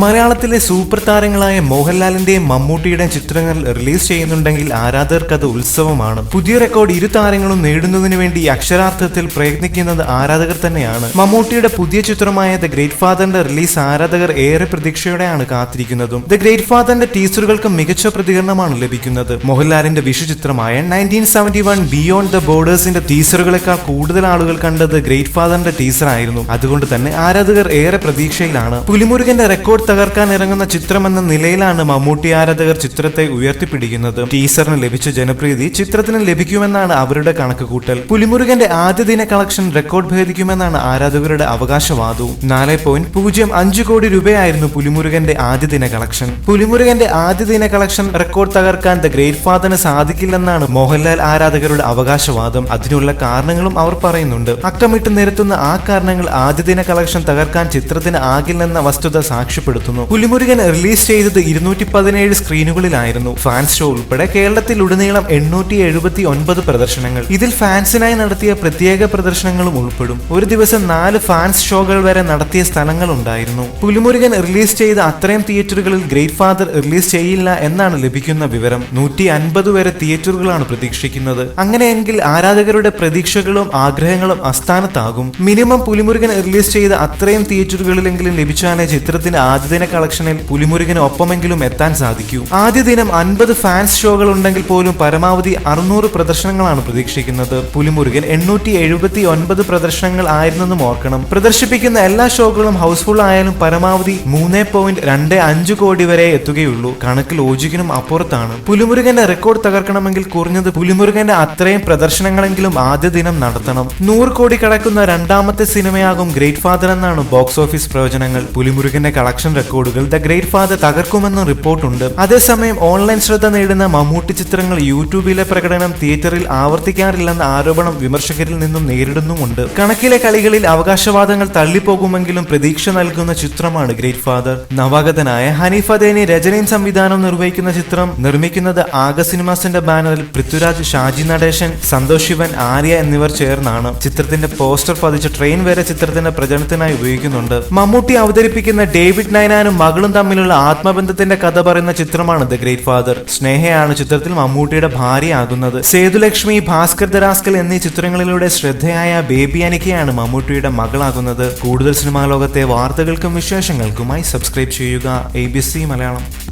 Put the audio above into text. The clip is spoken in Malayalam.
മലയാളത്തിലെ സൂപ്പർ താരങ്ങളായ മോഹൻലാലിന്റെയും മമ്മൂട്ടിയുടെയും ചിത്രങ്ങൾ റിലീസ് ചെയ്യുന്നുണ്ടെങ്കിൽ ആരാധകർക്ക് അത് ഉത്സവമാണ്. പുതിയ റെക്കോർഡ് ഇരു താരങ്ങളും നേടുന്നതിന് വേണ്ടി അക്ഷരാർത്ഥത്തിൽ പ്രയത്നിക്കുന്നത് ആരാധകർ തന്നെയാണ്. മമ്മൂട്ടിയുടെ പുതിയ ചിത്രമായ ദ ഗ്രേറ്റ് ഫാദറിന്റെ റിലീസ് ആരാധകർ ഏറെ പ്രതീക്ഷയോടെയാണ് കാത്തിരിക്കുന്നതും. ദ ഗ്രേറ്റ് ഫാദറിന്റെ ടീച്ചറുകൾക്ക് മികച്ച പ്രതികരണമാണ് ലഭിക്കുന്നത്. മോഹൻലാലിന്റെ വിഷു ചിത്രമായ nineteen seventy one beyond the ബോർഡേഴ്സിന്റെ ടീച്ചറുകളെക്കാൾ കൂടുതൽ ആളുകൾ കണ്ടത് ഗ്രേറ്റ് ഫാദറിന്റെ ടീച്ചറായിരുന്നു അതുകൊണ്ട് തന്നെ ആരാധകർ ഏറെ പ്രതീക്ഷയിലാണ്. പുലിമുരുകന്റെ റെക്കോർഡ് തകർക്കാൻ ഇറങ്ങുന്ന ചിത്രമെന്ന നിലയിലാണ് മമ്മൂട്ടി ആരാധകർ ചിത്രത്തെ ഉയർത്തിപ്പിടിക്കുന്നത്. ടീസറിന് ലഭിച്ച ജനപ്രീതി ചിത്രത്തിന് ലഭിക്കുമെന്നാണ് അവരുടെ കണക്കുകൂട്ടൽ. പുലിമുരുകന്റെ ആദ്യ ദിന കളക്ഷൻ റെക്കോർഡ് ഭേദിക്കുമെന്നാണ് ആരാധകരുടെ അവകാശവാദവും. നാല് പോയിന്റ് പൂജ്യം അഞ്ച് കോടി രൂപയായിരുന്നു പുലിമുരുകന്റെ ആദ്യ ദിന കളക്ഷൻ. പുലിമുരുകന്റെ ആദ്യ ദിന കളക്ഷൻ റെക്കോർഡ് തകർക്കാൻ ദ ഗ്രേറ്റ് ഫാദറിന് സാധിക്കില്ലെന്നാണ് മോഹൻലാൽ ആരാധകരുടെ അവകാശവാദം. അതിനുള്ള കാരണങ്ങളും അവർ പറയുന്നുണ്ട്. അക്കമിട്ട് നിരത്തുന്ന ആ കാരണങ്ങൾ ആദ്യ ദിന കളക്ഷൻ തകർക്കാൻ ചിത്രത്തിന് ആകില്ലെന്ന വസ്തുത സാക്ഷ്യപ്പെടുത്തുന്നു പുലിമുരുകൻ റിലീസ് ചെയ്തത് ഇരുന്നൂറ്റി പതിനേഴ് സ്ക്രീനുകളിലായിരുന്നു. ഫാൻസ് ഷോ ഉൾപ്പെടെ കേരളത്തിൽ ഉടനീളം എണ്ണൂറ്റി എഴുപത്തി ഒൻപത് പ്രദർശനങ്ങൾ. ഇതിൽ ഫാൻസിനായി നടത്തിയ പ്രത്യേക പ്രദർശനങ്ങളും ഉൾപ്പെടും. ഒരു ദിവസം നാല് ഫാൻസ് ഷോകൾ വരെ നടത്തിയ സ്ഥലങ്ങൾ ഉണ്ടായിരുന്നു. പുലിമുരുകൻ റിലീസ് ചെയ്ത അത്രയും തിയേറ്ററുകളിൽ ഗ്രേറ്റ് ഫാദർ റിലീസ് ചെയ്യില്ല എന്നാണ് ലഭിക്കുന്ന വിവരം. നൂറ്റി അൻപത് വരെ തിയേറ്ററുകളാണ് പ്രതീക്ഷിക്കുന്നത്. അങ്ങനെയെങ്കിൽ ആരാധകരുടെ പ്രതീക്ഷകളും ആഗ്രഹങ്ങളും അസ്ഥാനത്താകും മിനിമം പുലിമുരുകൻ റിലീസ് ചെയ്ത അത്രയും തിയേറ്ററുകളിലെങ്കിലും ലഭിച്ചാലേ ചിത്രത്തിന്റെ ആദ്യ ദിന കളക്ഷനിൽ പുലിമുരുകന് ഒപ്പമെങ്കിലും എത്താൻ സാധിക്കൂ. ആദ്യ ദിനം അൻപത് ഫാൻസ് ഷോകൾ ഉണ്ടെങ്കിൽ പോലും പരമാവധി അറുന്നൂറ് പ്രദർശനങ്ങളാണ് പ്രതീക്ഷിക്കുന്നത്. പുലിമുരുകൻ എണ്ണൂറ്റി എഴുപത്തി ഒൻപത് പ്രദർശനങ്ങൾ ആയിരുന്നെന്നും ഓർക്കണം. പ്രദർശിപ്പിക്കുന്ന എല്ലാ ഷോകളും ഹൗസ്ഫുൾ ആയാലും പരമാവധി മൂന്ന് പോയിന്റ് രണ്ട് അഞ്ച് കോടി വരെ എത്തുകയുള്ളൂ. കണക്ക് ലോജിക്കിനും അപ്പുറത്താണ്. പുലിമുരുകന്റെ റെക്കോർഡ് തകർക്കണമെങ്കിൽ കുറഞ്ഞത് പുലിമുരുകന്റെ അത്രയും പ്രദർശനങ്ങളെങ്കിലും ആദ്യ ദിനം നടത്തണം. നൂറ് കോടി കടക്കുന്ന രണ്ടാമത്തെ സിനിമയാകും ഗ്രേറ്റ് ഫാദർ എന്നാണ് ബോക്സ് ഓഫീസ് പ്രവചനങ്ങൾ. പുലിമുരുകന്റെ കളക്ഷൻ റെക്കോർഡുകൾ ദ ഗ്രേറ്റ് ഫാദർ തകർക്കുമെന്ന റിപ്പോർട്ടുണ്ട്. അതേസമയം ഓൺലൈൻ ശ്രദ്ധ നേടുന്ന മമ്മൂട്ടി ചിത്രങ്ങൾ യൂട്യൂബിലെ പ്രകടനം തിയേറ്ററിൽ ആവർത്തിക്കാറില്ലെന്ന ആരോപണം വിമർശകരിൽ നിന്നും നേരിടുന്നുമുണ്ട്. കണക്കിലെ കളികളിൽ അവകാശവാദങ്ങൾ തള്ളിപ്പോകുമെങ്കിലും പ്രതീക്ഷ നൽകുന്ന ചിത്രമാണ് ഗ്രേറ്റ് ഫാദർ. നവാഗതനായ ഹനീഫ് അദേനി രചനയും സംവിധാനം നിർവഹിക്കുന്ന ചിത്രം നിർമ്മിക്കുന്നത് ആഗ സിനിമാസിന്റെ ബാനറിൽ പൃഥ്വിരാജ് ഷാജി നടേശൻ സന്തോഷ് ശിവൻ ആര്യ എന്നിവർ ചേർന്നാണ്. ചിത്രത്തിന്റെ പോസ്റ്റർ പതിച്ച ട്രെയിൻ വരെ ചിത്രത്തിന്റെ പ്രചരണത്തിനായി ഉപയോഗിക്കുന്നുണ്ട്. മമ്മൂട്ടി അവതരിപ്പിക്കുന്ന ഡേവിഡ് നൈനാനും മകളും തമ്മിലുള്ള ആത്മബന്ധത്തിന്റെ കഥ പറയുന്ന ചിത്രമാണ് ദ ഗ്രേറ്റ് ഫാദർ. സ്നേഹയാണ് ചിത്രത്തിൽ മമ്മൂട്ടിയുടെ ഭാര്യയാകുന്നത്. സേതുലക്ഷ്മി ഭാസ്കർ ദരാസ്കൽ എന്നീ ചിത്രങ്ങളിലൂടെ ശ്രദ്ധയായ ബേബി അനിക്കയാണ് മമ്മൂട്ടിയുടെ മകളാകുന്നത്. കൂടുതൽ സിനിമാ ലോകത്തെ വാർത്തകൾക്കും വിശേഷങ്ങൾക്കുമായി സബ്സ്ക്രൈബ് ചെയ്യുക. എ മലയാളം.